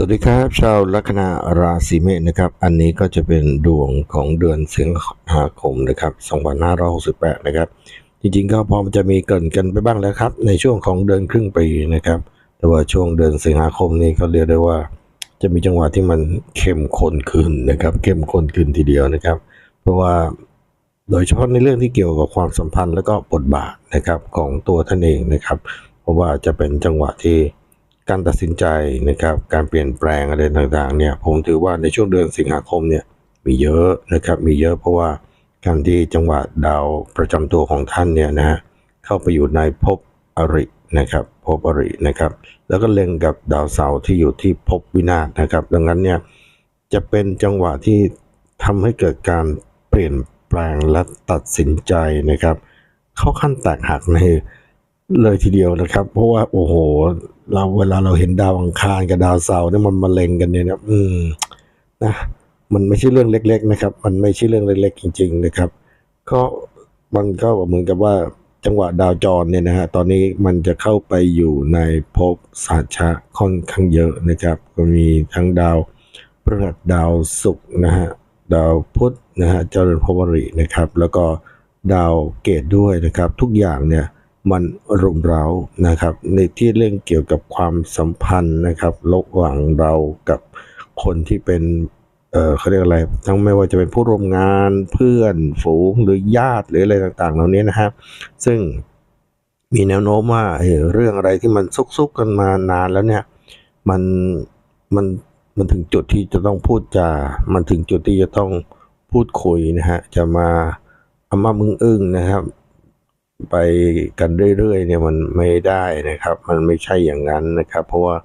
สวัสดีครับ ชาวลัคนาราศีเมษนะครับ อันนี้ก็จะเป็นดวงของเดือนสิงหาคมนะครับ 2568 นะครับ จริงๆ ก็พอมันจะมีเกินกันไปบ้างแล้วครับ ในช่วงของเดือนครึ่งปีนะครับ แต่ว่าช่วงเดือนสิงหาคมนี้ก็เรียกได้ว่า จะมีจังหวะที่มันเข้มข้นขึ้นนะครับ เข้มข้นขึ้นทีเดียวนะครับ เพราะว่าโดยเฉพาะในเรื่องที่เกี่ยวกับความสัมพันธ์และก็บทบาทนะครับของตัวท่านเองนะครับ เพราะว่าจะเป็นจังหวะที่ การตัดสินใจนะครับการเปลี่ยนแปลงอะไรต่างๆเนี่ยผมถือว่าในช่วงเดือนสิงหาคมเนี่ยมีเยอะนะครับมีเยอะเพราะว่าการที่จังหวะดาวประจำตัวของท่านเนี่ยนะฮะเข้าไปอยู่ในภพอรินะครับภพอรินะครับ แล้วก็เล็งกับดาวเสาร์ที่อยู่ที่ภพวินาศนะครับ ดังนั้นเนี่ยจะเป็นจังหวะที่ทำให้เกิดการเปลี่ยนแปลงและตัดสินใจนะครับ เข้าขั้นแตกหักใน เลยทีเดียวนะครับ เพราะว่าโอ้โห เราเวลาเราเห็นดาวอังคารกับดาวเสาร์เนี่ยมันมาเล็งกันเนี่ยนะอืมนะมันไม่ใช่เรื่องเล็ก ๆ นะครับ มันไม่ใช่เรื่องเล็ก ๆ จริง ๆ นะครับ ก็มันก็เหมือนกับว่าจังหวะดาวจรเนี่ยนะฮะตอนนี้มันจะเข้าไปอยู่ในภพสัชชะค่อนข้างเยอะนะครับ ก็มีทั้งดาวพฤหัสดาวศุกร์นะฮะดาวพุธนะฮะเจริญภวรินะครับ แล้วก็ดาวเกตด้วยนะครับ ทุกอย่างเนี่ย มันรุมเร้านะครับ ในที่เรื่องเกี่ยวกับความสัมพันธ์นะครับระหว่างเรากับคนที่เป็นเอ่อเขาเรียกอะไร ทั้งไม่ว่าจะเป็นผู้ร่วมงานเพื่อนฝูงหรือญาติหรืออะไรต่างๆ เหล่านี้นะครับ ซึ่งมีแนวโน้มว่าเเรื่องอะไรที่มันซุกๆกันมานานแล้วเนี่ย มันมันมันถึงจุดที่จะต้องพูดจา มันถึงจุดที่จะต้องพูดคุยนะฮะ จะมาอามามึงอึ้งนะครับ ไปกันเรื่อยๆเนี่ยมันไม่ได้นะครับ มันไม่ใช่อย่างนั้นนะครับ เพราะว่า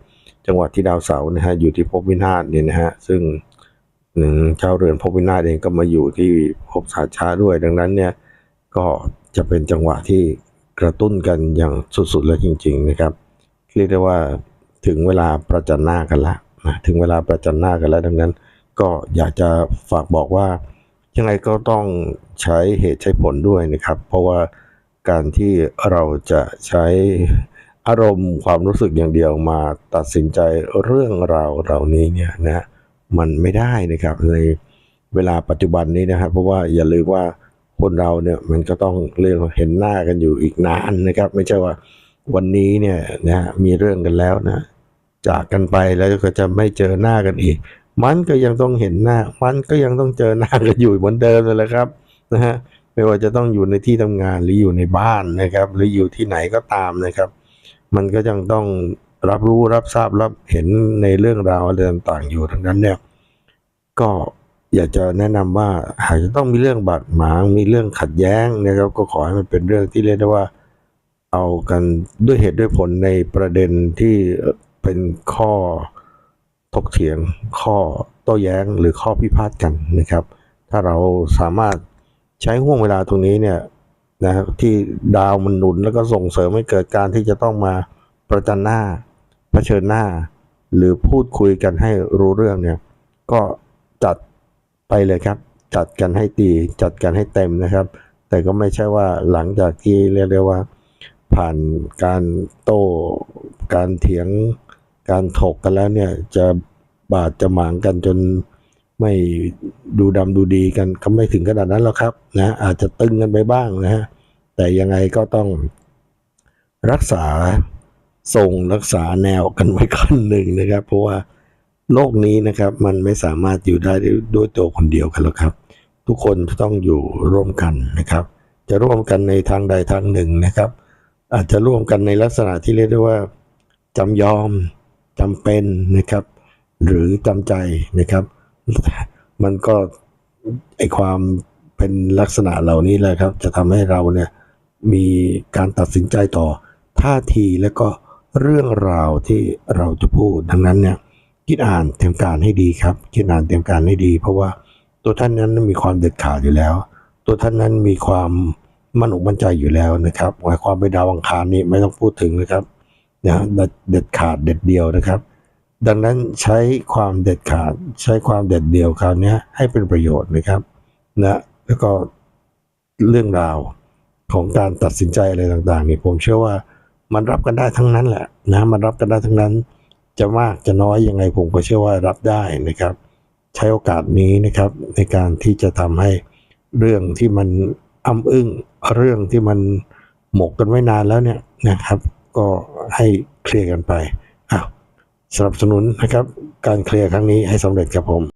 จังหวะที่ดาวเสาร์นะฮะอยู่ที่ภพวินาศเนี่ยนะฮะซึ่งหนึ่งเจ้าเรือนภพวินาศเองก็มาอยู่ที่ภพสาชาด้วย ดังนั้นเนี่ยก็จะเป็นจังหวะที่กระตุ้นกันอย่างสุดๆเลยจริง ๆ นะครับเรียกได้ว่าถึงเวลาประจันหน้ากันแล้วนะถึงเวลาประจันหน้ากันแล้วดังนั้น ก็อยากจะฝากบอกว่ายังไงก็ต้องใช้เหตุใช้ผลด้วยนะครับ เพราะว่า การที่เราจะใช้อารมณ์ความรู้สึกอย่างเดียวมาตัดสินใจเรื่องราวเหล่านี้เนี่ยนะมันไม่ได้นะครับในเวลาปัจจุบันนี้นะครับเพราะว่าอย่าลืมว่าคนเราเนี่ยมันก็ต้องเรียกว่าเห็นหน้ากันอยู่อีกนานนะครับ ไม่ใช่ว่าวันนี้เนี่ยนะมีเรื่องกันแล้วนะจากกันไปแล้วก็จะไม่เจอหน้ากันอีก มันก็ยังต้องเห็นหน้า มันก็ยังต้องเจอหน้ากันอยู่เหมือนเดิมเลยแหละครับนะฮะ ไม่ว่าจะต้องอยู่ในที่ทำงานหรืออยู่ในบ้านนะครับ หรืออยู่ที่ไหนก็ตามนะครับ มันก็ยังต้องรับรู้รับทราบรับเห็นในเรื่องราวอะไรต่างๆ อยู่ทั้งนั้นเนี่ยก็อยากจะแนะนำว่าหากจะต้องมีเรื่องบาดหมางมีเรื่องขัดแย้งนะครับ ก็ขอให้มันเป็นเรื่องที่เรียกได้ว่าเอากันด้วยเหตุด้วยผลในประเด็นที่เป็นข้อถกเถียงข้อโต้แย้งหรือข้อพิพาทกันนะครับ ถ้าเราสามารถ ใช้ห่วงเวลาตรงนี้เนี่ยนะครับที่ดาวมันหนุนแล้วก็ส่งเสริมให้เกิดการที่จะต้องมาประจันหน้าเผชิญหน้า หรือพูดคุยกันให้รู้เรื่องเนี่ย ก็จัดไปเลยครับ จัดกันให้ดีจัดกันให้เต็มนะครับ แต่ก็ไม่ใช่ว่าหลังจากที่เรียกได้ว่า ผ่านการโต้การเถียงการถกกันแล้วเนี่ยจะบาดจะหมางกันจน ไม่ดูดำดูดีกันก็ไม่ถึงขนาดนั้นหรอกครับนะอาจจะตึงกันไปบ้างนะฮะแต่ยังไงก็ต้องรักษาทรงรักษาแนวกันไว้ขั้นหนึ่งนะครับ เพราะว่าโลกนี้นะครับมันไม่สามารถอยู่ได้ด้วยตัวคนเดียวกันหรอกครับ ทุกคนจะต้องอยู่ร่วมกันนะครับ จะร่วมกันในทางใดทางหนึ่งนะครับ อาจจะร่วมกันในลักษณะที่เรียกได้ว่าจำยอมจำเป็นนะครับ หรือจำใจนะครับ มันก็ไอความเป็นลักษณะเหล่านี้แหละครับ จะทำให้เราเนี่ยมีการตัดสินใจต่อท่าทีและก็เรื่องราวที่เราจะพูดดังนั้นเนี่ยคิดอ่านเตรียมการให้ดีครับ คิดอ่านเตรียมการให้ดี เพราะว่าตัวท่านนั้นมีความเด็ดขาดอยู่แล้ว ตัวท่านนั้นมีความมั่นอกมั่นใจอยู่แล้วนะครับหมายความไปดาวอังคารนี่ไม่ต้องพูดถึงนะครับนะเด็ดขาดเด็ดเดียวนะครับ ดังนั้นใช้ความเด็ดขาดใช้ความเด็ดเดี่ยวคราวนี้ให้เป็นประโยชน์นะครับนะแล้วก็เรื่องราวของการตัดสินใจอะไรต่างๆนี่ผมเชื่อว่ามันรับกันได้ทั้งนั้นแหละนะมันรับกันได้ทั้งนั้น จะมากจะน้อยยังไงผมก็เชื่อว่ารับได้นะครับ ใช้โอกาสนี้นะครับในการที่จะทำให้เรื่องที่มันอำอึ้งเรื่องที่มันหมกกันไว้นานแล้วเนี่ยนะครับ ก็ให้เคลียร์กันไป สนับสนุนนะครับ การเคลียร์ครั้งนี้ให้สำเร็จครับผม